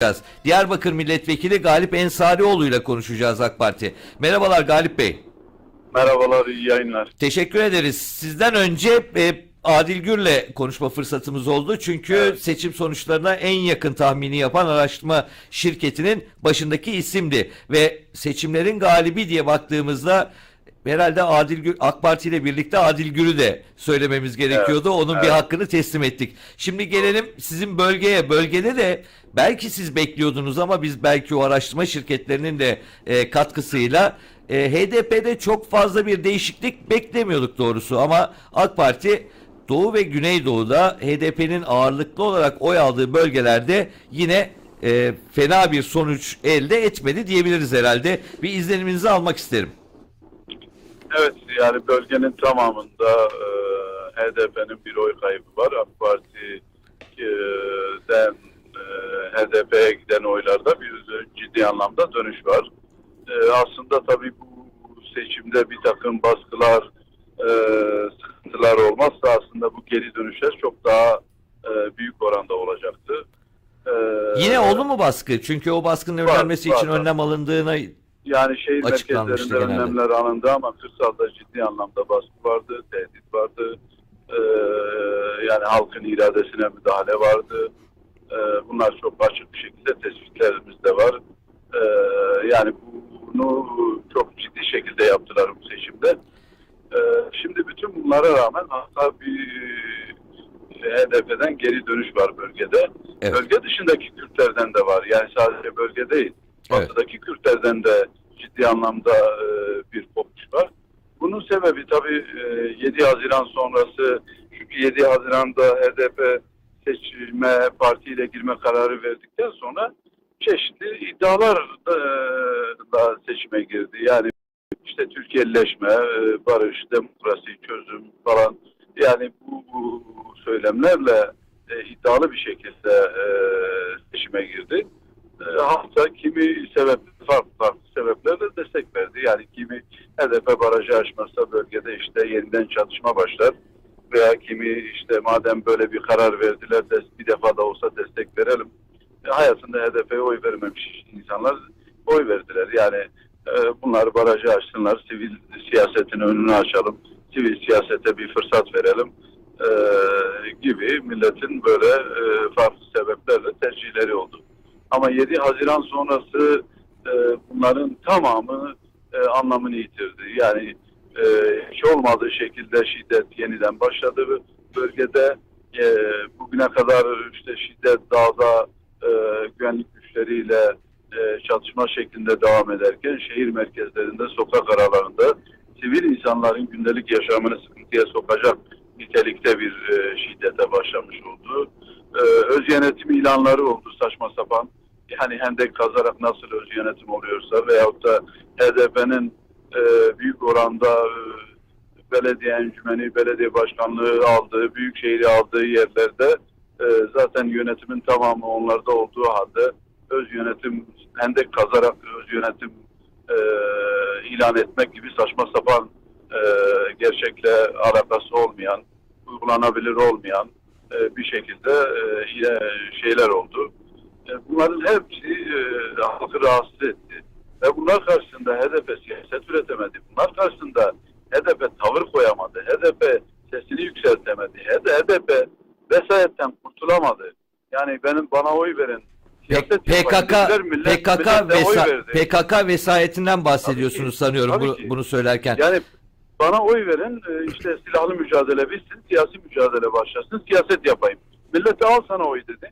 konuşacağız. Diyarbakır Milletvekili Galip Ensarioğlu ile konuşacağız AK Parti. Merhabalar Galip Bey. Merhabalar, iyi yayınlar. Teşekkür ederiz. Sizden önce e, Adil Gür'le konuşma fırsatımız oldu. Çünkü Evet. seçim sonuçlarına en yakın tahmini yapan araştırma şirketinin başındaki isimdi. Ve seçimlerin galibi diye baktığımızda herhalde Adil Gür, AK Parti ile birlikte Adil Gür'ü de söylememiz gerekiyordu. Onun bir evet. hakkını teslim ettik. Şimdi gelelim sizin bölgeye. Bölgede de belki siz bekliyordunuz ama biz belki o araştırma şirketlerinin de e, katkısıyla e, HDP'de çok fazla bir değişiklik beklemiyorduk doğrusu ama AK Parti Doğu ve Güneydoğu'da HDP'nin ağırlıklı olarak oy aldığı bölgelerde yine e, fena bir sonuç elde etmedi diyebiliriz herhalde. Bir izleniminizi almak isterim. Evet, yani bölgenin tamamında e, HDP'nin bir oy kaybı var. AK Parti'den e, HDP'ye giden oylarda bir ciddi anlamda dönüş var. E, aslında tabii bu seçimde bir takım baskılar, e, sıkıntılar olmazsa aslında bu geri dönüşler çok daha e, büyük oranda olacaktı. E, Yine oldu mu baskı? Çünkü o baskının önlenmesi var, için var. önlem alındığına Yani şehir merkezlerinde genelde. önlemler alındı ama kırsalda ciddi anlamda baskı vardı, tehdit vardı. Ee, yani halkın iradesine müdahale vardı. Ee, bunlar çok açık bir şekilde tespitlerimiz de var. Ee, yani bunu çok ciddi şekilde yaptılar bu seçimde. Ee, şimdi bütün bunlara rağmen hatta bir HDP'den geri dönüş var bölgede. Evet. Bölge dışındaki Kürtlerden de var. Yani sadece bölge değil. Evet. Batıdaki Kürtlerden de ciddi anlamda e, bir kopuş var. Bunun sebebi tabii e, 7 Haziran sonrası çünkü 7 Haziran'da HDP seçime partiyle girme kararı verdikten sonra çeşitli iddialar da seçime girdi. Yani işte Türkiye'leşme, e, barış, demokrasi, çözüm falan yani bu, bu söylemlerle e, iddialı bir şekilde e, seçime girdi. E, hafta kimi sebep farklı farklı sebeplerle destek verdi. Yani kimi HDP barajı aşmazsa bölgede işte yeniden çatışma başlar veya kimi işte madem böyle bir karar verdiler bir defa da olsa destek verelim. E, hayatında HDP'ye oy vermemiş insanlar oy verdiler. Yani e, bunlar barajı açsınlar, sivil siyasetin önünü açalım, sivil siyasete bir fırsat verelim e, gibi milletin böyle e, farklı sebeplerle tercihleri oldu. Ama 7 Haziran sonrası e, bunların tamamı e, anlamını yitirdi. Yani e, hiç olmadığı şekilde şiddet yeniden başladı bölgede. E, bugüne kadar işte şiddet dağda e, güvenlik güçleriyle e, çatışma şeklinde devam ederken şehir merkezlerinde, sokak aralarında sivil insanların gündelik yaşamını sıkıntıya sokacak nitelikte bir e, şiddete başlamış oldu. E, öz yönetim ilanları oldu Yani hendek kazarak nasıl öz yönetim oluyorsa veyahut da HDP'nin e, büyük oranda e, belediye encümeni, belediye başkanlığı aldığı, büyük şehri aldığı yerlerde e, zaten yönetimin tamamı onlarda olduğu halde öz yönetim hendek kazarak öz yönetim e, ilan etmek gibi saçma sapan e, gerçekle alakası olmayan, uygulanabilir olmayan e, bir şekilde e, şeyler oldu. E, bunların hepsi e, halkı rahatsız etti. Ve bunlar karşısında HDP siyaset üretemedi. Bunlar karşısında HDP tavır koyamadı. HDP sesini yükseltemedi. HDP vesayetten kurtulamadı. Yani benim bana oy verin. siyaset PKK millet- PKK oy vesa- verdi. PKK vesayetinden bahsediyorsunuz ki, sanıyorum tabii bu- ki. bunu söylerken. Yani bana oy verin e, işte silahlı mücadele bitsin, siyasi mücadele başlasın, siyaset yapayım. Millet de al sana oy dedi.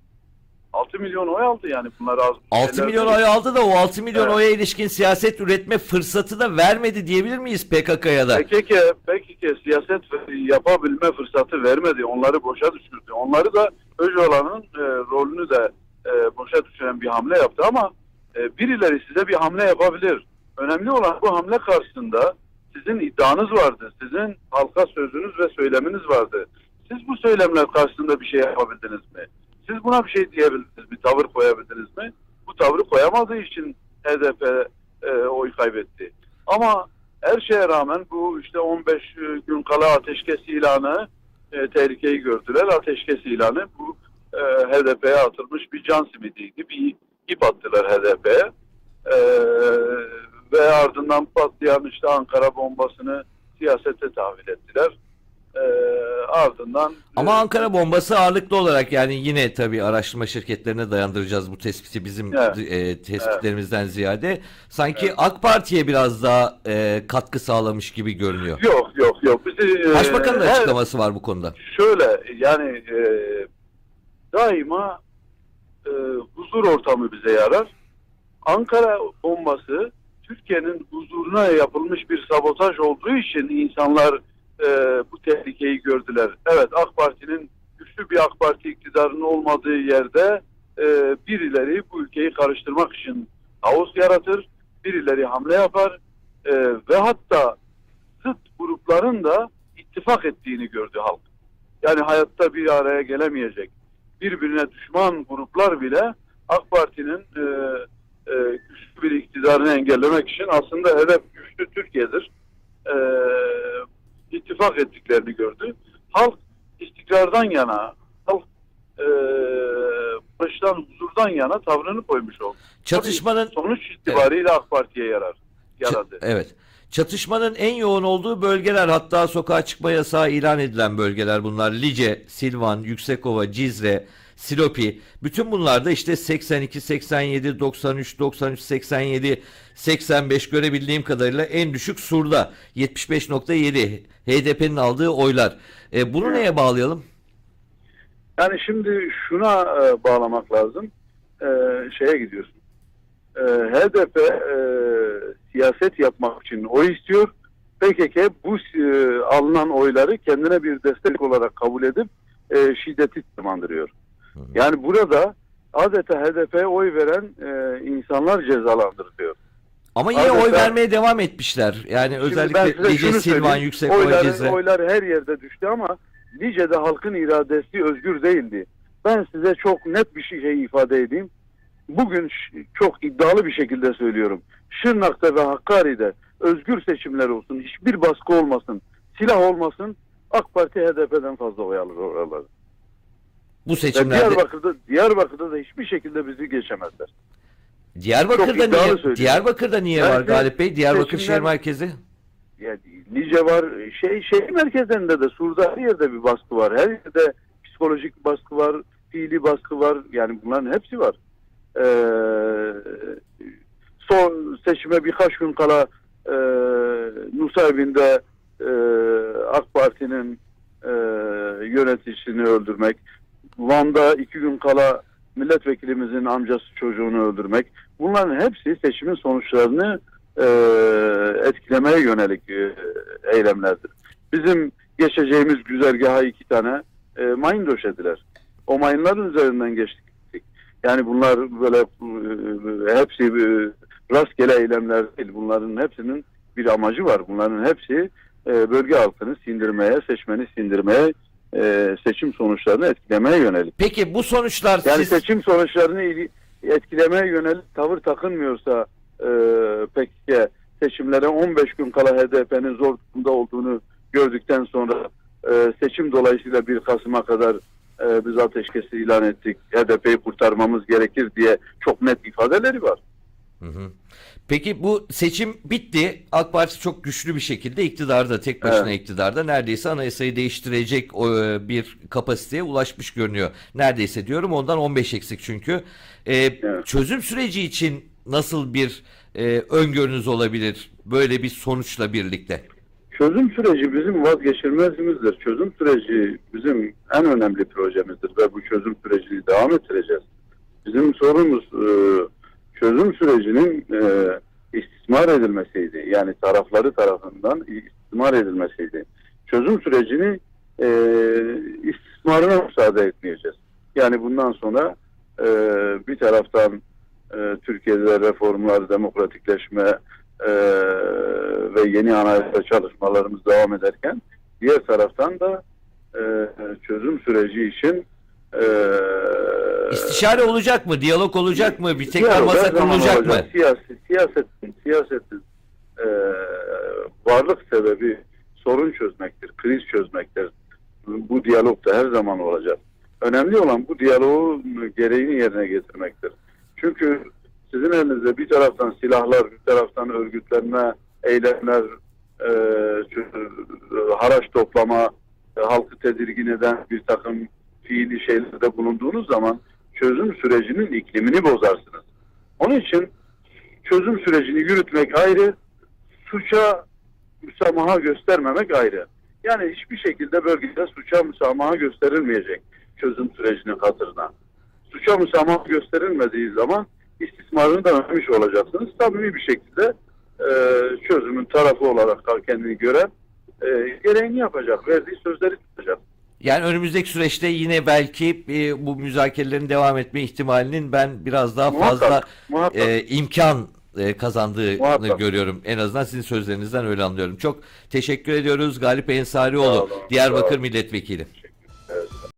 6 milyon oy aldı yani bunlar az. 6 şeyler milyon oy aldı da o 6 milyon Evet. oya ilişkin siyaset üretme fırsatı da vermedi diyebilir miyiz PKK'ya da? PKK, PKK siyaset yapabilme fırsatı vermedi. Onları boşa düşürdü. Onları da Öcalan'ın e, rolünü de e, boşa düşüren bir hamle yaptı ama e, birileri size bir hamle yapabilir. Önemli olan bu hamle karşısında sizin iddianız vardı. Sizin halka sözünüz ve söyleminiz vardı. Siz bu söylemler karşısında bir şey yapabildiniz mi? Siz buna bir şey diyebildiniz mi? Tavır koyabildiniz mi? Bu tavrı koyamadığı için HDP e, oy kaybetti. Ama her şeye rağmen bu işte 15 gün kala ateşkes ilanı e, tehlikeyi gördüler. Ateşkes ilanı bu e, HDP'ye atılmış bir can simidiydi. Bir ip attılar HDP'ye. Ee, ve ardından patlayan işte Ankara bombasını siyasete tahvil ettiler. Ee, ardından Ama Ankara bombası ağırlıklı olarak yani yine tabii araştırma şirketlerine dayandıracağız bu tespiti bizim Evet. e, tespitlerimizden ziyade. Sanki AK Parti'ye biraz daha e, katkı sağlamış gibi görünüyor. yok yok yok. Bizi, e, Başbakanın her- açıklaması var bu konuda. Şöyle yani e, daima e, huzur ortamı bize yarar. Ankara bombası Türkiye'nin huzuruna yapılmış bir sabotaj olduğu için insanlar e, bu tehlikeyi gördüler. Evet AK Parti'nin güçlü bir AK Parti iktidarının olmadığı yerde e, birileri bu ülkeyi karıştırmak için kaos yaratır, birileri hamle yapar e, ve hatta zıt grupların da ittifak ettiğini gördü halk. Yani hayatta bir araya gelemeyecek birbirine düşman gruplar bile AK Parti'nin e, e, güçlü bir iktidarını engellemek için aslında hedef güçlü Türkiye'dir. E, ittifak ettiklerini gördü. Halk istikrardan yana, halk e, barıştan, huzurdan yana tavrını koymuş oldu. Çatışmanın Sonuç itibariyle AK Parti'ye yarar. Yaradı. Evet. Çatışmanın en yoğun olduğu bölgeler hatta sokağa çıkma yasağı ilan edilen bölgeler bunlar. Lice, Silvan, Yüksekova, Cizre, Silopi. Bütün bunlarda işte 82, 87, 93, 93, 87, 85 görebildiğim kadarıyla en düşük Sur'da 75.7 HDP'nin aldığı oylar. E, bunu neye bağlayalım? Yani şimdi şuna e, bağlamak lazım. E, şeye gidiyorsun. E, HDP e, siyaset yapmak için oy istiyor. PKK bu e, alınan oyları kendine bir destek olarak kabul edip e, şiddeti tırmandırıyor. Yani burada adeta HDP'ye oy veren e, insanlar cezalandırılıyor. Ama yine Adeta- oy vermeye devam etmişler. Yani özellikle Lice, Silvan. Yüksekova, oylar, oylar her yerde düştü ama Lice'de halkın iradesi özgür değildi. Ben size çok net bir şey ifade edeyim. Bugün çok iddialı bir şekilde söylüyorum. Şırnak'ta ve Hakkari'de özgür seçimler olsun, hiçbir baskı olmasın, silah olmasın, AK Parti HDP'den fazla oy alır oraları. Bu seçimlerde Diyarbakır'da, Diyarbakır'da da hiçbir şekilde bizi geçemezler. Diyarbakır'da niye söylüyorum. Diyarbakır'da niye Ben var Galip Bey? Diyarbakır seçimden- şehir merkezi. yani Lice var, şey şehir merkezlerinde de Sur'da her yerde bir baskı var. Her yerde psikolojik baskı var, fiili baskı var. Yani bunların hepsi var. Ee, son seçime birkaç gün kala e, Nusaybin'de e, AK Parti'nin e, yöneticisini öldürmek, Van'da iki gün kala milletvekilimizin amcası çocuğunu öldürmek. Bunların hepsi seçimin sonuçlarını e, etkilemeye yönelik e, eylemlerdir. Bizim geçeceğimiz güzergaha iki tane e, mayın döşediler. O mayınların üzerinden geçtik. Yani bunlar böyle e, hepsi e, rastgele eylemler değil. Bunların hepsinin bir amacı var. Bunların hepsi e, bölge halkını sindirmeye, seçmeni sindirmeye, e, seçim sonuçlarını etkilemeye yönelik. Peki bu sonuçlar Yani siz seçim sonuçlarını etkilemeye yönelik tavır takınmıyorsa e, PKK seçimlere 15 gün kala HDP'nin zor durumda olduğunu gördükten sonra e, seçim dolayısıyla 1 Kasım'a kadar e, biz ateşkesi ilan ettik. HDP'yi kurtarmamız gerekir diye çok net ifadeleri var. Hı hı. Peki bu seçim bitti. AK Parti çok güçlü bir şekilde iktidarda, tek başına iktidarda neredeyse anayasayı değiştirecek e, bir kapasiteye ulaşmış görünüyor. Neredeyse diyorum ondan 15 eksik çünkü. E, Çözüm süreci için nasıl bir e, öngörünüz olabilir böyle bir sonuçla birlikte? Çözüm süreci bizim vazgeçilmezimizdir. Çözüm süreci bizim en önemli projemizdir ve bu çözüm sürecini devam ettireceğiz. Bizim sorumuz e, çözüm sürecinin e, istismar edilmesiydi. Yani tarafları tarafından istismar edilmesiydi. Çözüm sürecini e, istismarına müsaade etmeyeceğiz. Yani bundan sonra e, bir taraftan e, Türkiye'de reformlar, demokratikleşme e, ve yeni anayasa çalışmalarımız devam ederken diğer taraftan da e, çözüm süreci için e, İstişare olacak mı? Diyalog olacak mı? Bir tekrar masa kurulacak mı? Siyasi, siyasetin, siyasetin e, varlık sebebi sorun çözmektir, kriz çözmektir. Bu diyalog da her zaman olacak. Önemli olan bu diyaloğun gereğini yerine getirmektir. Çünkü sizin elinizde bir taraftan silahlar, bir taraftan örgütlenme, eylemler, e, haraç toplama, e, halkı tedirgin eden bir takım fiili şeylerde bulunduğunuz zaman çözüm sürecinin iklimini bozarsınız. Onun için çözüm sürecini yürütmek ayrı, suça müsamaha göstermemek ayrı. Yani hiçbir şekilde bölgede suça müsamaha gösterilmeyecek çözüm sürecinin hatırına. Suça müsamaha gösterilmediği zaman istismarını da önlemiş olacaksınız. Tabii bir şekilde e, çözümün tarafı olarak kendini gören e, gereğini yapacak, verdiği sözleri tutacak. Yani önümüzdeki süreçte yine belki e, bu müzakerelerin devam etme ihtimalinin ben biraz daha Muhakkak, fazla muhakkak. e, imkan e, kazandığını Muhakkak. görüyorum. En azından sizin sözlerinizden öyle anlıyorum. Çok teşekkür ediyoruz Galip Ensarioğlu, Diyarbakır. Milletvekili.